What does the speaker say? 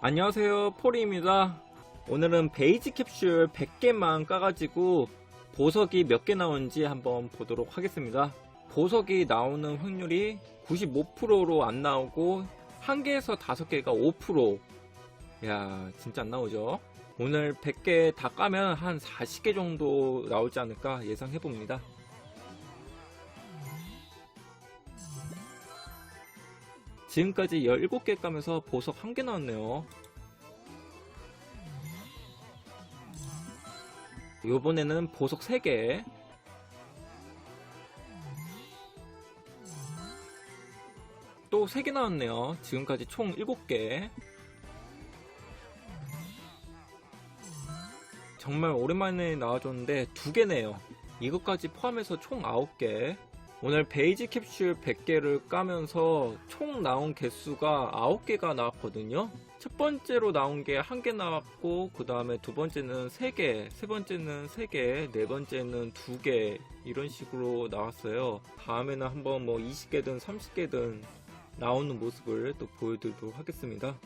안녕하세요 포리입니다. 오늘은 베이지 캡슐 100개만 까가지고 보석이 몇 개 나오는지 한번 보도록 하겠습니다. 보석이 나오는 확률이 95%로 안 나오고 1개에서 5개가 5%야 진짜 안 나오죠? 오늘 100개 다 까면 한 40개 정도 나오지 않을까 예상해봅니다 지금까지 17개 까면서 보석 1개 나왔네요. 요번에는 보석 3개. 또 3개 나왔네요. 지금까지 총 7개. 정말 오랜만에 나와줬는데 2개네요. 이것까지 포함해서 총 9개. 오늘 베이지 캡슐 100개를 까면서 총 나온 개수가 9개가 나왔거든요. 첫 번째로 나온 게 1개 나왔고, 그 다음에 두 번째는 3개, 세 번째는 3개, 네 번째는 2개, 이런 식으로 나왔어요. 다음에는 한번 뭐 20개든 30개든 나오는 모습을 또 보여드리도록 하겠습니다.